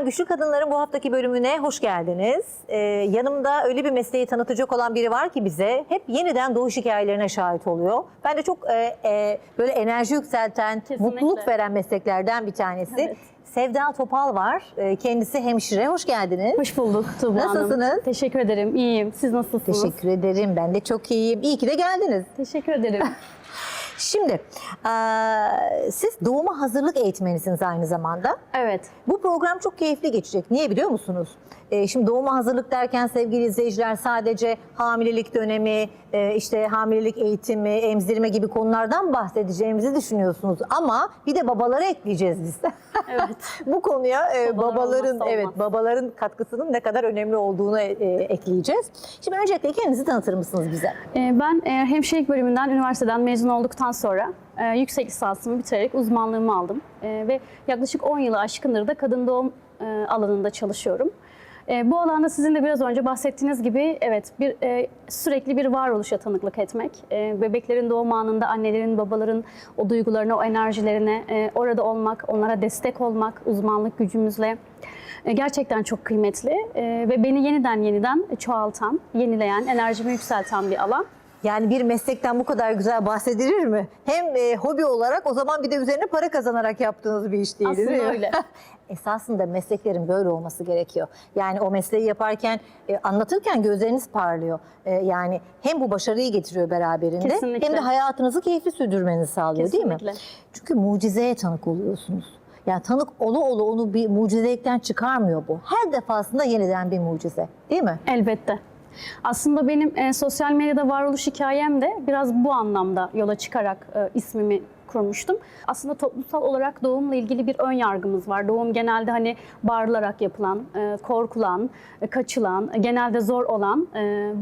Efendim Güçlü Kadınların bu haftaki bölümüne hoş geldiniz. Ee, yanımda öyle bir mesleği tanıtacak olan biri var ki bize hep yeniden doğuş hikayelerine şahit oluyor. Ben de çok e, e, böyle enerji yükselten, Kesinlikle. mutluluk veren mesleklerden bir tanesi. Evet. Sevda Topal var. Ee, kendisi hemşire. Hoş geldiniz. Hoş bulduk Tuğba Hanım. Nasılsınız? Teşekkür ederim. İyiyim. Siz nasılsınız? Teşekkür ederim. Ben de çok iyiyim. İyi ki de geldiniz. Teşekkür ederim. Şimdi eee, siz doğuma hazırlık eğitmenisiniz aynı zamanda. evet. Bu program çok keyifli geçecek. Niye biliyor musunuz? Ee, şimdi doğuma hazırlık derken sevgili izleyiciler sadece hamilelik dönemi, e, işte hamilelik eğitimi, emzirme gibi konulardan bahsedeceğimizi düşünüyorsunuz. Ama bir de babaları ekleyeceğiz biz. Evet. Bu konuya e, Babalar babaların olmazsa evet olmaz. babaların katkısının ne kadar önemli olduğunu e, ekleyeceğiz. Şimdi öncelikle kendinizi tanıtır mısınız bize? Ee, Ben e, hemşirelik bölümünden üniversiteden mezun olduktan sonra e, yüksek lisansımı bitirerek uzmanlığımı aldım. E, Ve yaklaşık 10 yılı aşkındır da kadın doğum e, alanında çalışıyorum. E, Bu alanda sizin de biraz önce bahsettiğiniz gibi evet bir e, sürekli bir varoluşa tanıklık etmek. E, bebeklerin doğum anında annelerin, babaların o duygularına, o enerjilerine e, orada olmak, onlara destek olmak uzmanlık gücümüzle e, gerçekten çok kıymetli E, ve beni yeniden yeniden çoğaltan, yenileyen, enerjimi yükselten bir alan. Yani bir meslekten bu kadar güzel bahsedilir mi? Hem e, hobi olarak o zaman bir de üzerine para kazanarak yaptığınız bir iş değil Aslında değil mi? öyle. Esasında mesleklerin böyle olması gerekiyor. Yani o mesleği yaparken, e, anlatırken gözleriniz parlıyor. E, yani hem bu başarıyı getiriyor beraberinde Kesinlikle. hem de hayatınızı keyifli sürdürmenizi sağlıyor değil mi? Kesinlikle. Çünkü mucizeye tanık oluyorsunuz. Yani tanık olu olu onu bir mucizelikten çıkarmıyor bu. Her defasında yeniden bir mucize değil mi? Elbette. Aslında benim e, sosyal medyada varoluş hikayem de biraz bu anlamda yola çıkarak e, ismimi kurmuştum. Aslında toplumsal olarak doğumla ilgili bir ön yargımız var. Doğum genelde hani bağırılarak yapılan, e, korkulan, e, kaçılan, e, genelde zor olan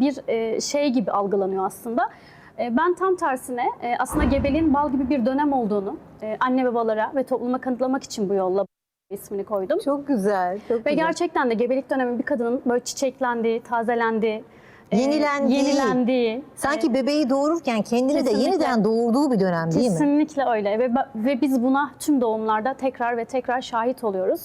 bir şey gibi algılanıyor aslında. Ben tam tersine aslında gebeliğin bal gibi bir dönem olduğunu anne babalara ve topluma kanıtlamak için bu yolla ismini koydum. Çok güzel, çok Ve güzel. gerçekten de gebelik dönemi bir kadının böyle çiçeklendiği, tazelendi, e, Yenilendiği. yenilendiği. Sanki bebeği doğururken kendini de yeniden doğurduğu bir dönem değil mi? Kesinlikle öyle ve ve biz buna tüm doğumlarda tekrar ve tekrar şahit oluyoruz.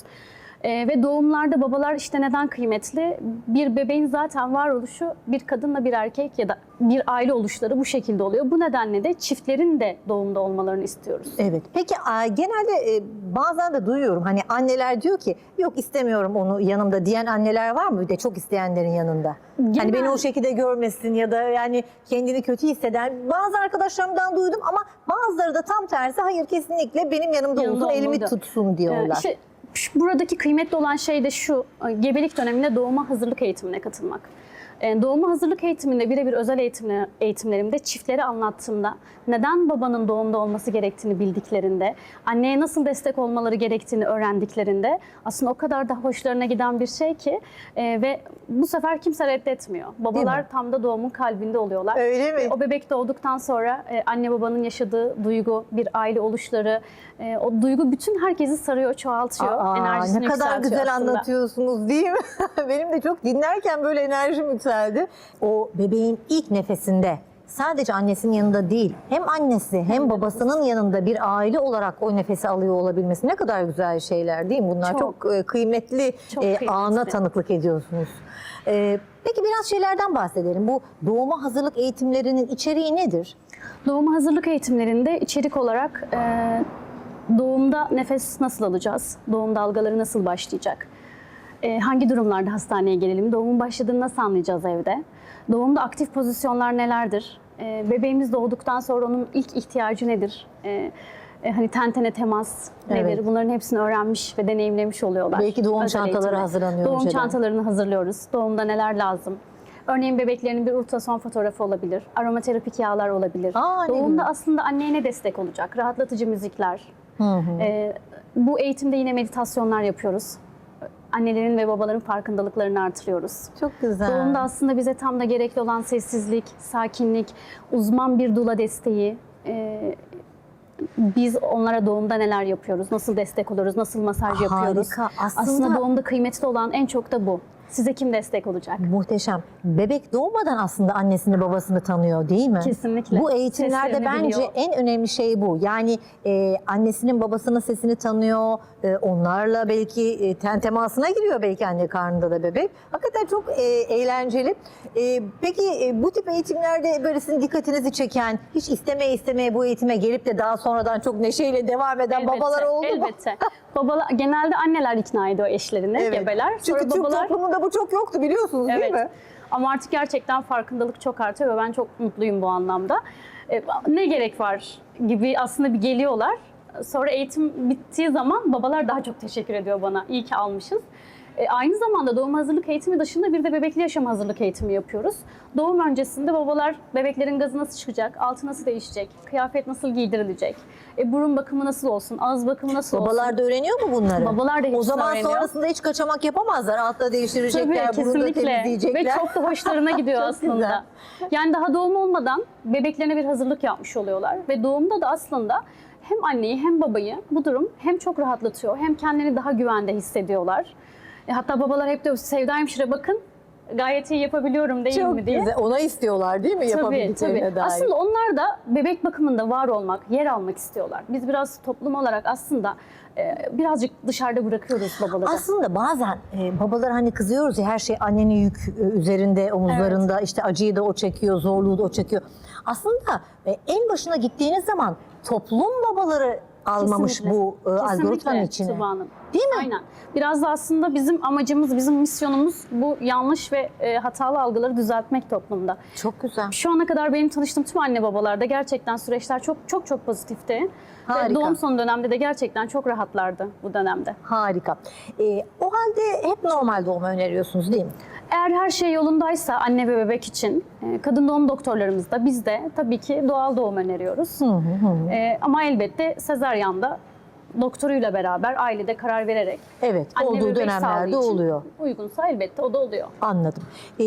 Ee, ve doğumlarda babalar işte neden kıymetli? Bir bebeğin zaten varoluşu bir kadınla bir erkek ya da bir aile oluşları bu şekilde oluyor. Bu nedenle de çiftlerin de doğumda olmalarını istiyoruz. Evet. Peki genelde e, bazen de duyuyorum hani anneler diyor ki yok istemiyorum onu yanımda diyen anneler var mı? Bir de çok isteyenlerin yanında. Hani Genel- beni o şekilde görmesin ya da yani kendini kötü hisseden bazı arkadaşlarımdan duydum ama bazıları da tam tersi hayır kesinlikle benim yanımda, Yanımda olsun elimi olmalı. tutsun Ee, diyorlar. işte şu- buradaki kıymetli olan şey de şu, e, gebelik döneminde doğuma hazırlık eğitimine katılmak. E, Doğuma hazırlık eğitiminde birebir özel eğitimler, eğitimlerimde çiftleri anlattığımda neden babanın doğumda olması gerektiğini bildiklerinde, anneye nasıl destek olmaları gerektiğini öğrendiklerinde aslında o kadar da hoşlarına giden bir şey ki e, ve bu sefer kimse reddetmiyor. mi? Babalar tam da doğumun kalbinde oluyorlar. Öyle mi? O bebek doğduktan sonra e, anne babanın yaşadığı duygu, bir aile oluşları, e, o duygu bütün herkesi sarıyor, çoğaltıyor. Aa, enerjisini ne kadar yükseltiyor güzel aslında. anlatıyorsunuz değil mi? Benim de çok dinlerken böyle enerjim yükseldi. O bebeğin ilk nefesinde sadece annesinin yanında değil, hem annesi hem babasının yanında bir aile olarak o nefesi alıyor olabilmesi ne kadar güzel şeyler değil mi? Bunlar çok, Çok. e, kıymetli, Çok e, kıymetli. ana tanıklık ediyorsunuz. E, peki biraz şeylerden bahsedelim. Bu doğuma hazırlık eğitimlerinin içeriği nedir? Doğuma hazırlık eğitimlerinde içerik olarak e, doğumda nefes nasıl alacağız? Doğum dalgaları nasıl başlayacak? E, hangi durumlarda hastaneye gelelim? Doğumun başladığını nasıl anlayacağız evde? Doğumda aktif pozisyonlar nelerdir? E, bebeğimiz doğduktan sonra onun ilk ihtiyacı nedir? E, e, hani ten tene temas nedir? Evet. Bunların hepsini öğrenmiş ve deneyimlemiş oluyorlar. Belki doğum Özel çantaları eğitimde. hazırlanıyor Doğum önceden. çantalarını hazırlıyoruz. Doğumda neler lazım? Örneğin bebeklerinin bir ultrason fotoğrafı olabilir. Aromaterapik yağlar olabilir. Aa, Doğumda aslında anneye ne destek olacak? Rahatlatıcı müzikler. Ee, bu eğitimde yine meditasyonlar yapıyoruz. Annelerin ve babaların farkındalıklarını artırıyoruz. Çok güzel. Doğumda aslında bize tam da gerekli olan sessizlik, sakinlik, uzman bir dula desteği. Ee, biz onlara doğumda neler yapıyoruz, nasıl destek oluyoruz, nasıl masaj yapıyoruz. Harika. Aslında, Aslında- doğumda kıymetli olan en çok da bu. Size kim destek olacak? Muhteşem. Bebek doğmadan aslında annesini babasını tanıyor değil mi? Kesinlikle. Bu eğitimlerde Seslerini bence biliyor. en önemli şey bu. Yani e, annesinin babasının sesini tanıyor. e, onlarla belki e, ten temasına giriyor belki anne karnında da bebek. Hakikaten çok e, eğlenceli. E, peki e, bu tip eğitimlerde böyle sizin dikkatinizi çeken, hiç istemeye istemeye bu eğitime gelip de daha sonradan çok neşeyle devam eden babalar oldu mu? Elbette. Babalar, genelde anneler ikna ediyor eşlerini, Evet. gebeler. Sonra Çünkü Türk babalar toplumunda bu çok yoktu biliyorsunuz değil mi? Ama artık gerçekten farkındalık çok artıyor ve ben çok mutluyum bu anlamda. E, ne gerek var gibi aslında bir geliyorlar. Sonra eğitim bittiği zaman babalar daha çok teşekkür ediyor bana. İyi ki almışız. E, aynı zamanda doğum hazırlık eğitimi dışında bir de bebekli yaşam hazırlık eğitimi yapıyoruz. Doğum öncesinde babalar bebeklerin gazı nasıl çıkacak, altı nasıl değişecek, kıyafet nasıl giydirilecek, e, burun bakımı nasıl olsun, ağız bakımı nasıl olsun. Babalar da öğreniyor mu bunları? Babalar da O hepsini zaman öğreniyor. sonrasında hiç kaçamak yapamazlar. Altta değiştirecekler, Tabii bunu da kesinlikle ve temizleyecekler. çok da hoşlarına gidiyor aslında. güzel. Yani daha doğum olmadan bebeklerine bir hazırlık yapmış oluyorlar ve doğumda da aslında hem anneyi hem babayı bu durum hem çok rahatlatıyor hem kendini daha güvende hissediyorlar. E, hatta babalar hep diyor Sevda hemşire bakın gayet iyi yapabiliyorum değil Çok mi diye. güzel. Ona istiyorlar değil mi? Yapabildiklerine tabii. dair. Aslında onlar da bebek bakımında var olmak, yer almak istiyorlar. Biz biraz toplum olarak aslında e, birazcık dışarıda bırakıyoruz babaları. Aslında bazen e, babalar hani kızıyoruz ya her şey annenin yük e, üzerinde, omuzlarında işte acıyı da o çekiyor, zorluğu da o çekiyor. Aslında e, en başına gittiğiniz zaman toplum babaları almamış Kesinlikle. bu e, Kesinlikle algoritmanın içine. Tuba Hanım. Değil mi? Aynen. Biraz da aslında bizim amacımız, bizim misyonumuz bu yanlış ve e, hatalı algıları düzeltmek toplumda. Çok güzel. Şu ana kadar benim tanıştığım tüm anne babalarda gerçekten süreçler çok çok çok pozitifti. Ve Harika. doğum son dönemde de gerçekten çok rahatlardı bu dönemde. Harika. E, o halde hep normal doğum öneriyorsunuz değil mi? Eğer her şey yolundaysa anne ve bebek için e, kadın doğum doktorlarımız da biz de tabii ki doğal doğum öneriyoruz. E, ama elbette sezaryanda doktoruyla beraber ailede karar vererek Evet, anne olduğu dönemlerde oluyor. Uygunsa elbette o da oluyor. Anladım. E,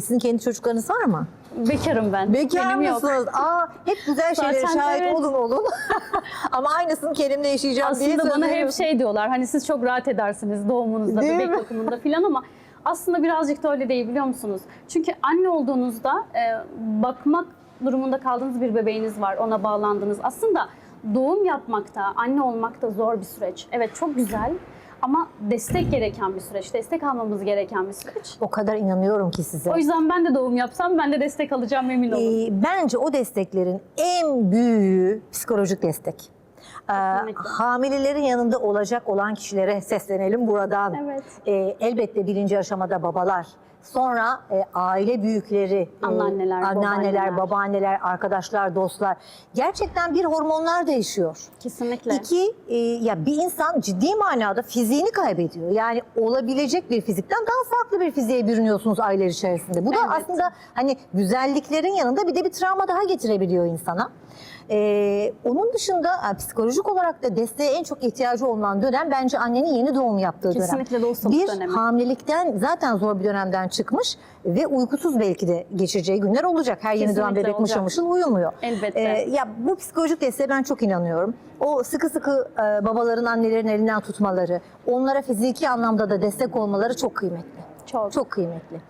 sizin kendi çocuklarınız var mı? Bekarım ben. Bekar Benim yok. mısınız? Aa, hep güzel şeylere Zaten şahit evet. olun olun. Ama aynısını Kerim'le yaşayacağım diye Aslında bana hep şey diyorlar hani siz çok rahat edersiniz doğumunuzda, Değil bebek mi? bakımında filan ama aslında birazcık da öyle değil biliyor musunuz? Çünkü anne olduğunuzda e, bakmak durumunda kaldığınız bir bebeğiniz var, ona bağlandınız. Aslında doğum yapmak da, anne olmak da zor bir süreç. Evet çok güzel ama destek gereken bir süreç, destek almamız gereken bir süreç. O kadar inanıyorum ki size. O yüzden ben de doğum yapsam ben de destek alacağım emin olun. Ee, bence o desteklerin en büyüğü psikolojik destek. Ee, Kesinlikle. hamilelerin yanında olacak olan kişilere seslenelim buradan. Evet. Ee, elbette birinci aşamada babalar. Sonra e, aile büyükleri, e, Anneanneler, anneanneler, babaanneler. babaanneler, arkadaşlar, dostlar. Gerçekten bir hormonlar değişiyor. Kesinlikle. İki, e, ya bir insan ciddi manada fiziğini kaybediyor. Yani olabilecek bir fizikten daha farklı bir fiziğe bürünüyorsunuz aylar içerisinde. Bu da Evet. aslında hani güzelliklerin yanında bir de bir travma daha getirebiliyor insana. E, onun dışında e, psikolojik olarak da desteğe en çok ihtiyacı olan dönem bence annenin yeni doğum yaptığı dönem. Kesinlikle Bir dönemi. hamilelikten zaten zor bir dönemden çıkmış ve uykusuz belki de geçireceği günler olacak. Her yeni doğan Kesinlikle bebek mışıl olacak. mışıl uyumuyor. Elbette. E, ya bu psikolojik desteğe ben çok inanıyorum. O sıkı sıkı e, babaların, annelerin elinden tutmaları, onlara fiziki anlamda da destek olmaları çok kıymetli. Çok. Çok kıymetli.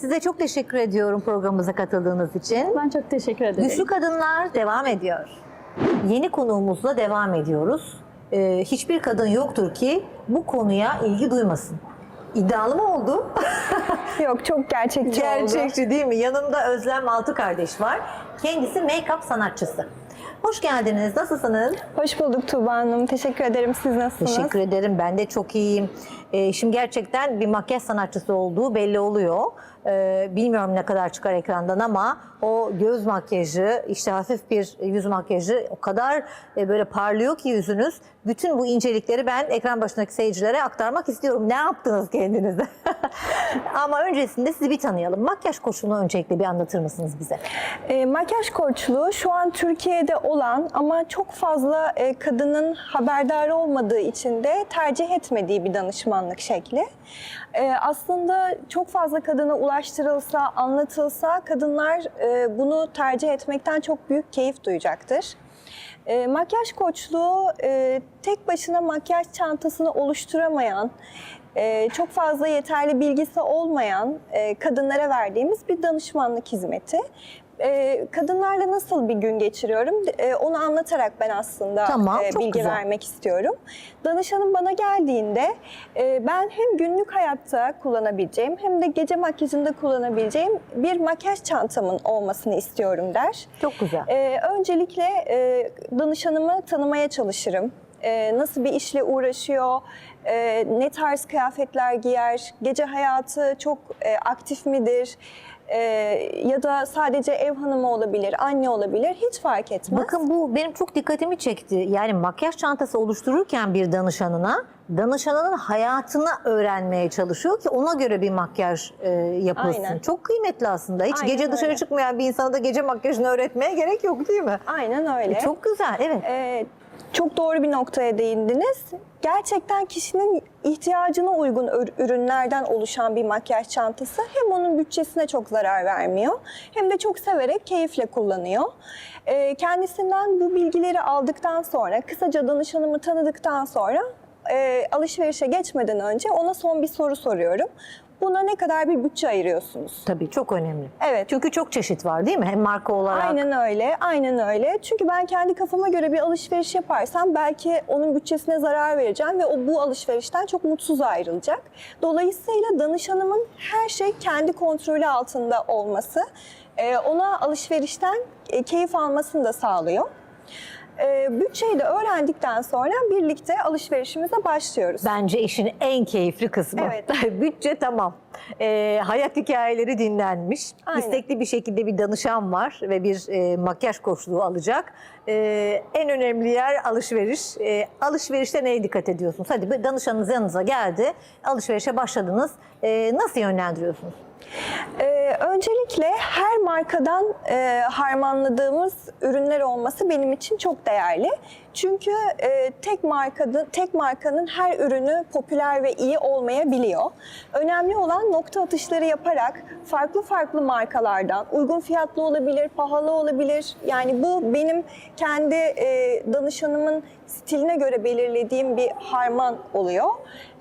Size çok teşekkür ediyorum programımıza katıldığınız için. Ben çok teşekkür ederim. Güçlü Kadınlar devam ediyor. Yeni konuğumuzla devam ediyoruz. E, hiçbir kadın yoktur ki bu konuya ilgi duymasın. İddialı mı oldu? Yok çok gerçekçi, oldu. Gerçekçi değil mi? Yanımda Özlem Altı kardeş var. Kendisi make-up sanatçısı. Hoş geldiniz. Nasılsınız? Hoş bulduk Tuğba Hanım. Teşekkür ederim. Siz nasılsınız? Teşekkür ederim. Ben de çok iyiyim. Ee, şimdi gerçekten bir makyaj sanatçısı olduğu belli oluyor. Ee, bilmiyorum ne kadar çıkar ekrandan ama o göz makyajı, işte hafif bir yüz makyajı o kadar e, böyle parlıyor ki yüzünüz. Bütün bu incelikleri ben ekran başındaki seyircilere aktarmak istiyorum. Ne yaptınız kendinize? ama öncesinde sizi bir tanıyalım. Makyaj koşulunu öncelikle bir anlatır mısınız bize? E, makyaj koçluğu şu an Türkiye'de olan ama çok fazla e, kadının haberdar olmadığı için de tercih etmediği bir danışmanlık şekli. E, aslında çok fazla kadına ulaştırılsa, anlatılsa kadınlar e, bunu tercih etmekten çok büyük keyif duyacaktır. E, makyaj koçluğu e, tek başına makyaj çantasını oluşturamayan, e, çok fazla yeterli bilgisi olmayan e, kadınlara verdiğimiz bir danışmanlık hizmeti. E, kadınlarla nasıl bir gün geçiriyorum e, onu anlatarak ben aslında Tamam, e, bilgi güzel. vermek istiyorum. Danışanım bana geldiğinde e, ben hem günlük hayatta kullanabileceğim hem de gece makyajında kullanabileceğim bir makyaj çantamın olmasını istiyorum der. Çok güzel. Ee, öncelikle e, danışanımı tanımaya çalışırım. Ee, nasıl bir işle uğraşıyor, e, ne tarz kıyafetler giyer, gece hayatı çok e, aktif midir, E, ya da sadece ev hanımı olabilir, anne olabilir, hiç fark etmez. Bakın bu benim çok dikkatimi çekti. Yani makyaj çantası oluştururken bir danışanına, danışanının hayatını öğrenmeye çalışıyor ki ona göre bir makyaj e, yapılsın. Aynen. Çok kıymetli aslında. Hiç Aynen gece dışarı öyle. çıkmayan bir insana da gece makyajını öğretmeye gerek yok değil mi? Aynen öyle. E, çok güzel, evet. Ee, çok doğru bir noktaya değindiniz. Gerçekten kişinin ihtiyacına uygun ür- ürünlerden oluşan bir makyaj çantası hem onun bütçesine çok zarar vermiyor hem de çok severek keyifle kullanıyor. Ee, kendisinden bu bilgileri aldıktan sonra, kısaca danışanımı tanıdıktan sonra e, alışverişe geçmeden önce ona son bir soru soruyorum. Buna ne kadar bir bütçe ayırıyorsunuz? Tabii çok önemli. Evet. Çünkü çok çeşit var değil mi? Hem marka olarak. Aynen öyle, aynen öyle. Çünkü ben kendi kafama göre bir alışveriş yaparsam belki onun bütçesine zarar vereceğim ve o bu alışverişten çok mutsuz ayrılacak. Dolayısıyla danışanımın her şey kendi kontrolü altında olması e, ona alışverişten e, keyif almasını da sağlıyor. E, Bütçeyi de öğrendikten sonra birlikte alışverişimize başlıyoruz. Bence işin en keyifli kısmı. Evet. Bütçe tamam. Ee, hayat hikayeleri dinlenmiş. Aynen. İstekli bir şekilde bir danışan var ve bir e, makyaj koçluğu alacak. Ee, en önemli yer alışveriş. Ee, alışverişte neye dikkat ediyorsunuz? Hadi bir danışanınız yanınıza geldi. Alışverişe başladınız. Ee, nasıl yönlendiriyorsunuz? Ee, öncelikle her markadan e, harmanladığımız ürünler olması benim için çok değerli. Çünkü e, tek markanın tek markanın her ürünü popüler ve iyi olmayabiliyor. Önemli olan nokta atışları yaparak farklı farklı markalardan uygun fiyatlı olabilir, pahalı olabilir. Yani bu benim kendi e, danışanımın stiline göre belirlediğim bir harman oluyor.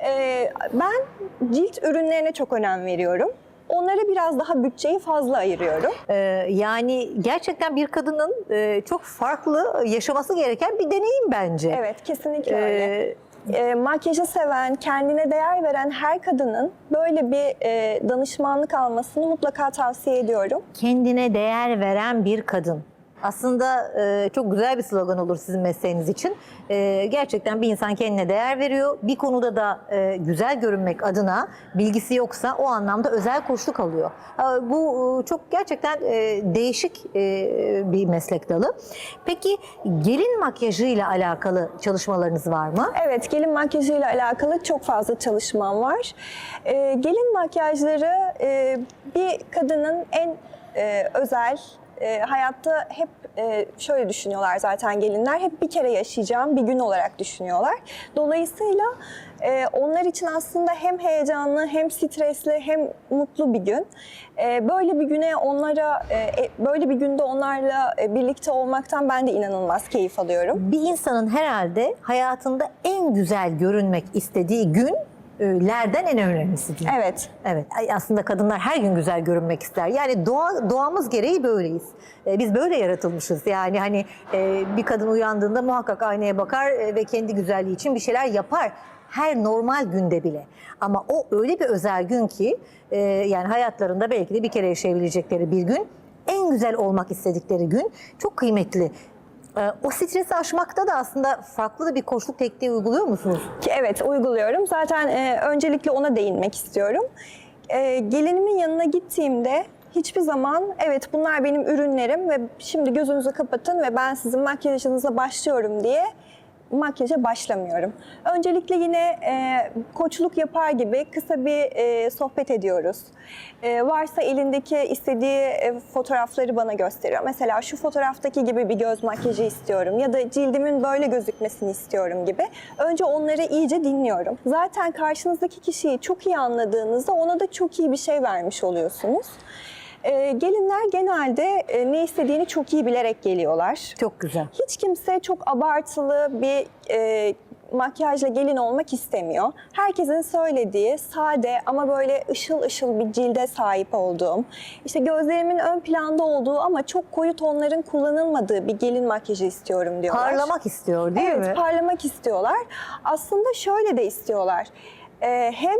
E, ben cilt ürünlerine çok önem veriyorum. Onlara biraz daha bütçeyi fazla ayırıyorum. Ee, yani gerçekten bir kadının e, çok farklı yaşaması gereken bir deneyim bence. Evet, kesinlikle öyle. Ee, E, makyajı seven, kendine değer veren her kadının böyle bir e, danışmanlık almasını mutlaka tavsiye ediyorum. kendine değer veren bir kadın. Aslında e, çok güzel bir slogan olur sizin mesleğiniz için. E, gerçekten bir insan kendine değer veriyor. Bir konuda da e, güzel görünmek adına bilgisi yoksa o anlamda özel koçluk alıyor. E, bu e, çok gerçekten e, değişik e, bir meslek dalı. Peki gelin makyajıyla alakalı çalışmalarınız var mı? Evet, gelin makyajıyla alakalı çok fazla çalışmam var. E, gelin makyajları e, bir kadının en e, özel, e, hayatta hep e, şöyle düşünüyorlar zaten gelinler, hep bir kere yaşayacağım bir gün olarak düşünüyorlar. Dolayısıyla e, onlar için aslında hem heyecanlı, hem stresli, hem mutlu bir gün. E, böyle bir güne onlara, e, e, böyle bir günde onlarla e, birlikte olmaktan ben de inanılmaz keyif alıyorum. Bir insanın herhalde hayatında en güzel görünmek istediği günlerden en önemlisi değil. Evet. Evet aslında kadınlar her gün güzel görünmek ister. Yani doğa, doğamız gereği böyleyiz. Ee, biz böyle yaratılmışız. Yani hani e, bir kadın uyandığında muhakkak aynaya bakar e, ve kendi güzelliği için bir şeyler yapar. Her normal günde bile. Ama o öyle bir özel gün ki e, yani hayatlarında belki de bir kere yaşayabilecekleri bir gün. En güzel olmak istedikleri gün çok kıymetli. Ee, O stresi aşmakta da aslında farklı da bir koçluk tekniği uyguluyor musunuz? Evet uyguluyorum. Zaten e, öncelikle ona değinmek istiyorum. E, gelinimin yanına gittiğimde hiçbir zaman evet bunlar benim ürünlerim ve şimdi gözünüzü kapatın ve ben sizin makyajınıza başlıyorum diye makyaja başlamıyorum. Öncelikle yine e, koçluk yapar gibi kısa bir e, sohbet ediyoruz. E, varsa elindeki istediği e, fotoğrafları bana gösteriyor. Mesela şu fotoğraftaki gibi bir göz makyajı istiyorum ya da cildimin böyle gözükmesini istiyorum gibi. Önce onları iyice dinliyorum. Zaten karşınızdaki kişiyi çok iyi anladığınızda ona da çok iyi bir şey vermiş oluyorsunuz. E, gelinler genelde e, ne istediğini çok iyi bilerek geliyorlar. Çok güzel. Hiç kimse çok abartılı bir e, makyajla gelin olmak istemiyor. Herkesin söylediği sade ama böyle ışıl ışıl bir cilde sahip olduğum, işte gözlerimin ön planda olduğu ama çok koyu tonların kullanılmadığı bir gelin makyajı istiyorum diyorlar. Parlamak istiyor değil evet, mi? parlamak istiyorlar. Aslında şöyle de istiyorlar. Ee, hem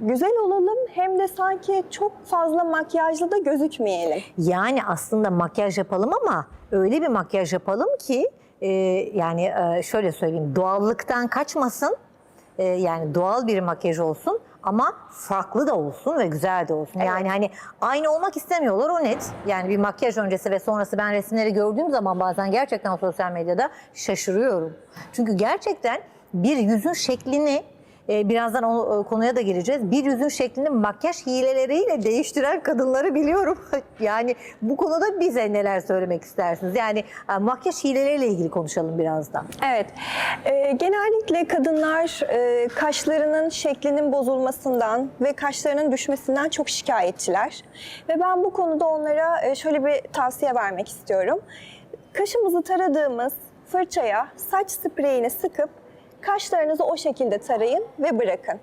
güzel olalım hem de sanki çok fazla makyajlı da gözükmeyelim. Yani aslında makyaj yapalım ama öyle bir makyaj yapalım ki e, yani e, şöyle söyleyeyim doğallıktan kaçmasın. E, yani doğal bir makyaj olsun ama farklı da olsun ve güzel de olsun. Yani hani aynı olmak istemiyorlar o net. Yani bir makyaj öncesi ve sonrası ben resimleri gördüğüm zaman bazen gerçekten sosyal medyada şaşırıyorum. Çünkü gerçekten bir yüzün şeklini e, birazdan o e, konuya da geleceğiz. Bir yüzün şeklini makyaj hileleriyle değiştiren kadınları biliyorum. yani bu konuda bize neler söylemek istersiniz? Yani e, makyaj hileleriyle ilgili konuşalım birazdan. Evet. Ee, genellikle kadınlar e, kaşlarının şeklinin bozulmasından ve kaşlarının düşmesinden çok şikayetçiler. Ve ben bu konuda onlara e, şöyle bir tavsiye vermek istiyorum. Kaşımızı taradığımız fırçaya saç spreyini sıkıp kaşlarınızı o şekilde tarayın ve bırakın.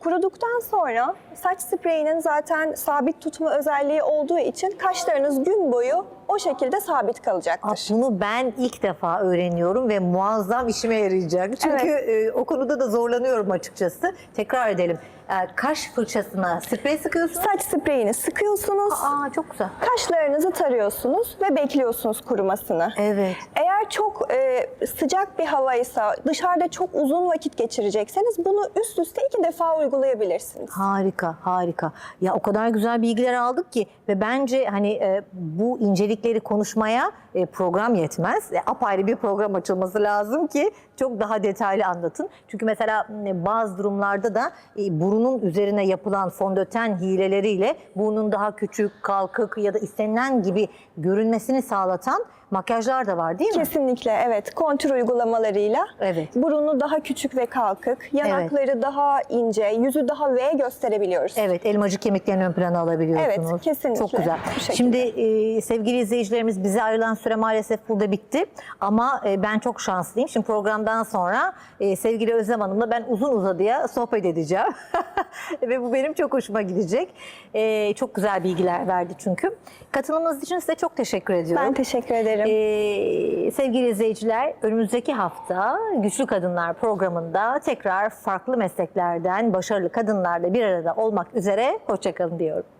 Kuruduktan sonra saç spreyinin zaten sabit tutma özelliği olduğu için kaşlarınız gün boyu o şekilde sabit kalacaktır. Bunu ben ilk defa öğreniyorum ve muazzam işime yarayacak. Çünkü e, o konuda da zorlanıyorum açıkçası. Tekrar edelim. E, kaş fırçasına sprey sıkıyorsun. Saç spreyini sıkıyorsunuz. Aa çok güzel. Kaşlarınızı tarıyorsunuz ve bekliyorsunuz kurumasını. Evet. Eğer çok e, sıcak bir havaysa, dışarıda çok uzun vakit geçirecekseniz bunu üst üste iki defa uygulayabilirsiniz. Harika, harika. Ya o kadar güzel bilgiler aldık ki ve bence hani e, bu incelikleri konuşmaya e, program yetmez. E, apayrı bir program açılması lazım ki çok daha detaylı anlatın. Çünkü mesela e, bazı durumlarda da burunun üzerine yapılan fondöten hileleriyle burnun daha küçük, kalkık ya da istenilen gibi görünmesini sağlatan makyajlar da var değil mi? Kesinlikle evet. Kontür uygulamalarıyla Evet. burunu daha küçük ve kalkık, yanakları daha ince, yüzü daha V gösterebiliyoruz. Evet, elmacık kemiklerini ön plana alabiliyorsunuz. Evet, kesinlikle. Çok güzel. Şimdi e, sevgili izleyicilerimiz bize ayrılan süre maalesef burada bitti. Ama e, ben çok şanslıyım. Şimdi programdan sonra e, sevgili Özlem Hanım'la ben uzun uzadıya sohbet edeceğim. Ve bu benim çok hoşuma gidecek. E, çok güzel bilgiler verdi çünkü. Katılımınız için size çok teşekkür ediyorum. Ben teşekkür ederim. Ee, sevgili izleyiciler, önümüzdeki hafta Güçlü Kadınlar programında tekrar farklı mesleklerden başarılı kadınlarla bir arada olmak üzere. Hoşçakalın diyorum.